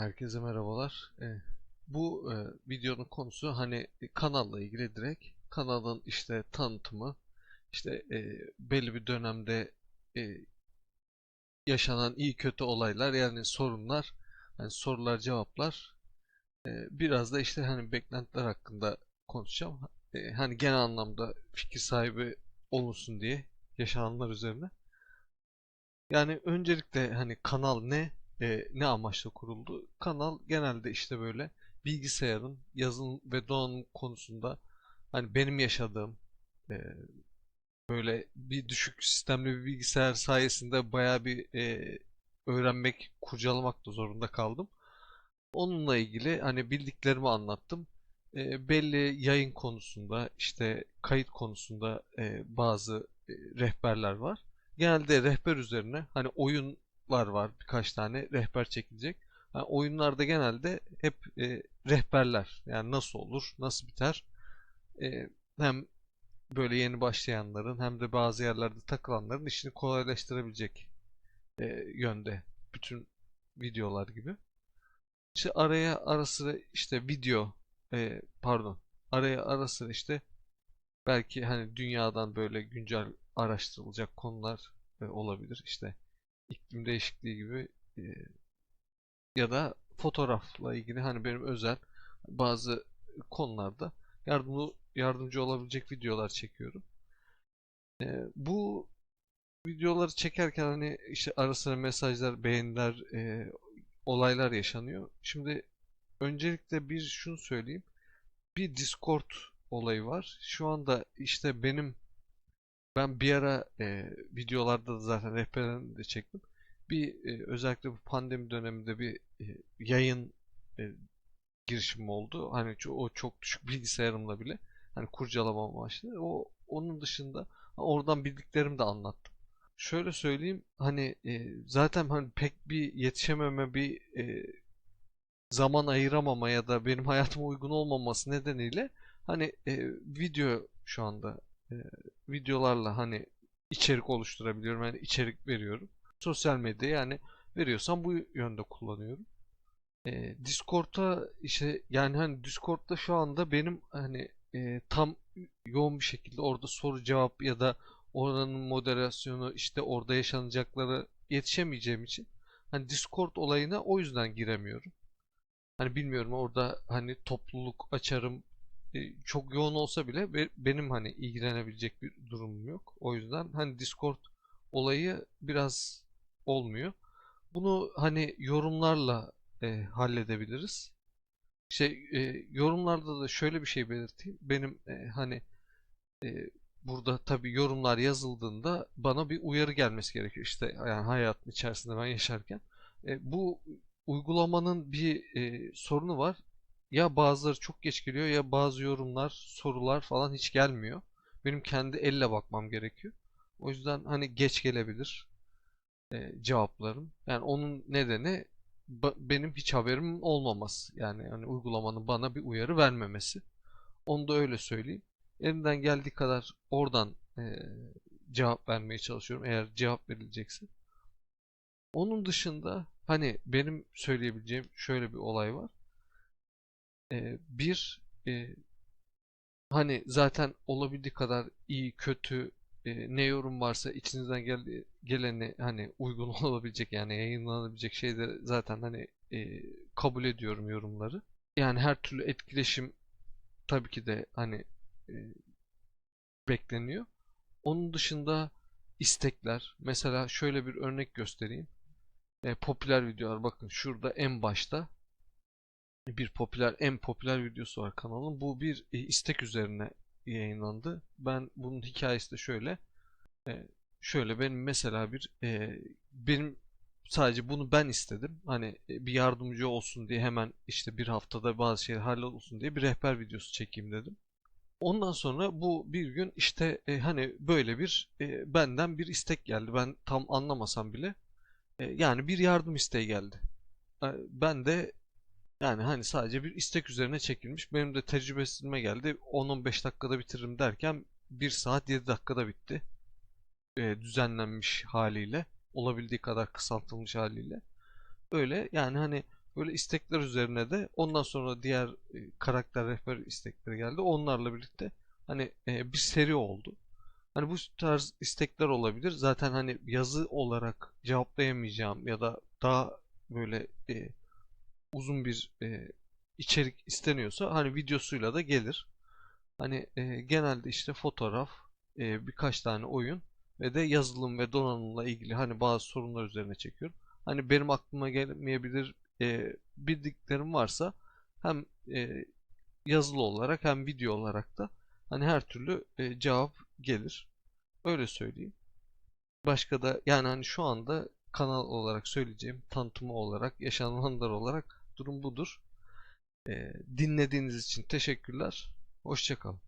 Herkese merhabalar. Ee, bu e, videonun konusu hani kanalla ilgili direkt kanalın işte tanıtımı, işte e, belli bir dönemde e, yaşanan iyi kötü olaylar yani sorunlar, hani sorular cevaplar. E, biraz da işte hani beklentiler hakkında konuşacağım. Hani genel anlamda fikir sahibi olunsun diye yaşananlar üzerine. Yani öncelikle hani kanal ne? E, ne amaçla kuruldu? Kanal genelde işte böyle bilgisayarın yazılım ve donanım konusunda hani benim yaşadığım e, böyle bir düşük sistemli bir bilgisayar sayesinde bayağı bir e, öğrenmek, kurcalamak da zorunda kaldım. Onunla ilgili hani bildiklerimi anlattım. E, belli yayın konusunda işte kayıt konusunda e, bazı e, rehberler var. Genelde rehber üzerine hani oyun var var birkaç tane rehber çekilecek. Yani oyunlarda genelde hep e, rehberler yani nasıl olur, nasıl biter. E, hem böyle yeni başlayanların hem de bazı yerlerde takılanların işini kolaylaştırabilecek e, yönde bütün videolar gibi. İşte araya ara sıra işte video e, pardon araya ara sıra işte belki hani dünyadan böyle güncel araştırılacak konular e, olabilir. İşte iklim değişikliği gibi e, ya da fotoğrafla ilgili hani benim özel bazı konularda yardımcı yardımcı olabilecek videolar çekiyorum. E, bu videoları çekerken hani işte arasına mesajlar, beğeniler, e, olaylar yaşanıyor. Şimdi öncelikle bir şunu söyleyeyim. Bir Discord olayı var. Şu anda işte benim ben bir ara e, videolarda da zaten rehberlerini de çektim. Bir e, özellikle bu pandemi döneminde bir e, yayın e, girişim oldu. Hani o çok düşük bilgisayarımla bile hani kurcalama amaçlı. O onun dışında oradan bildiklerimi de anlattım. Şöyle söyleyeyim hani e, zaten hani pek bir yetişememe bir e, zaman ayıramama ya da benim hayatıma uygun olmaması nedeniyle hani e, video şu anda e, videolarla hani içerik oluşturabiliyorum. Yani içerik veriyorum. Sosyal medya yani veriyorsam bu yönde kullanıyorum. E, Discord'a işte yani hani Discord'da şu anda benim hani e, tam yoğun bir şekilde orada soru cevap ya da oranın moderasyonu işte orada yaşanacakları yetişemeyeceğim için hani Discord olayına o yüzden giremiyorum. Hani bilmiyorum orada hani topluluk açarım çok yoğun olsa bile benim hani ilgilenebilecek bir durumum yok. O yüzden hani Discord olayı biraz olmuyor. Bunu hani yorumlarla e, halledebiliriz. İşte e, yorumlarda da şöyle bir şey belirteyim. Benim e, hani e, burada tabii yorumlar yazıldığında bana bir uyarı gelmesi gerekiyor. İşte yani hayatın içerisinde ben yaşarken. E, bu uygulamanın bir e, sorunu var ya bazıları çok geç geliyor ya bazı yorumlar, sorular falan hiç gelmiyor. Benim kendi elle bakmam gerekiyor. O yüzden hani geç gelebilir e, cevaplarım. Yani onun nedeni benim hiç haberim olmaması. Yani hani uygulamanın bana bir uyarı vermemesi. Onu da öyle söyleyeyim. Elimden geldiği kadar oradan e, cevap vermeye çalışıyorum eğer cevap verilecekse. Onun dışında hani benim söyleyebileceğim şöyle bir olay var. Ee, bir e, hani zaten olabildiği kadar iyi kötü e, ne yorum varsa içinizden gel geleni hani uygun olabilecek yani yayınlanabilecek şeyleri zaten hani e, kabul ediyorum yorumları. Yani her türlü etkileşim tabii ki de hani e, bekleniyor. Onun dışında istekler. Mesela şöyle bir örnek göstereyim. E, popüler videolar bakın şurada en başta bir popüler en popüler videosu var kanalın. Bu bir e, istek üzerine yayınlandı. Ben bunun hikayesi de şöyle. E, şöyle benim mesela bir e, benim sadece bunu ben istedim. Hani e, bir yardımcı olsun diye hemen işte bir haftada bazı şeyler hallolsun diye bir rehber videosu çekeyim dedim. Ondan sonra bu bir gün işte e, hani böyle bir e, benden bir istek geldi. Ben tam anlamasam bile e, yani bir yardım isteği geldi. E, ben de yani hani sadece bir istek üzerine çekilmiş. Benim de tecrübesime geldi. 10-15 dakikada bitiririm derken 1 saat 7 dakikada bitti. Ee, düzenlenmiş haliyle. Olabildiği kadar kısaltılmış haliyle. Öyle yani hani Böyle istekler üzerine de ondan sonra diğer e, karakter rehber istekleri geldi. Onlarla birlikte hani e, bir seri oldu. Hani bu tarz istekler olabilir. Zaten hani yazı olarak cevaplayamayacağım ya da daha böyle e, uzun bir e, içerik isteniyorsa hani videosuyla da gelir. Hani e, genelde işte fotoğraf, e, birkaç tane oyun ve de yazılım ve donanımla ilgili hani bazı sorunlar üzerine çekiyorum. Hani benim aklıma gelmeyebilir e, bildiklerim varsa hem e, yazılı olarak hem video olarak da hani her türlü e, cevap gelir. Öyle söyleyeyim. Başka da yani hani şu anda kanal olarak söyleyeceğim tanıtımı olarak yaşananlar olarak durum budur. E, dinlediğiniz için teşekkürler. Hoşçakalın.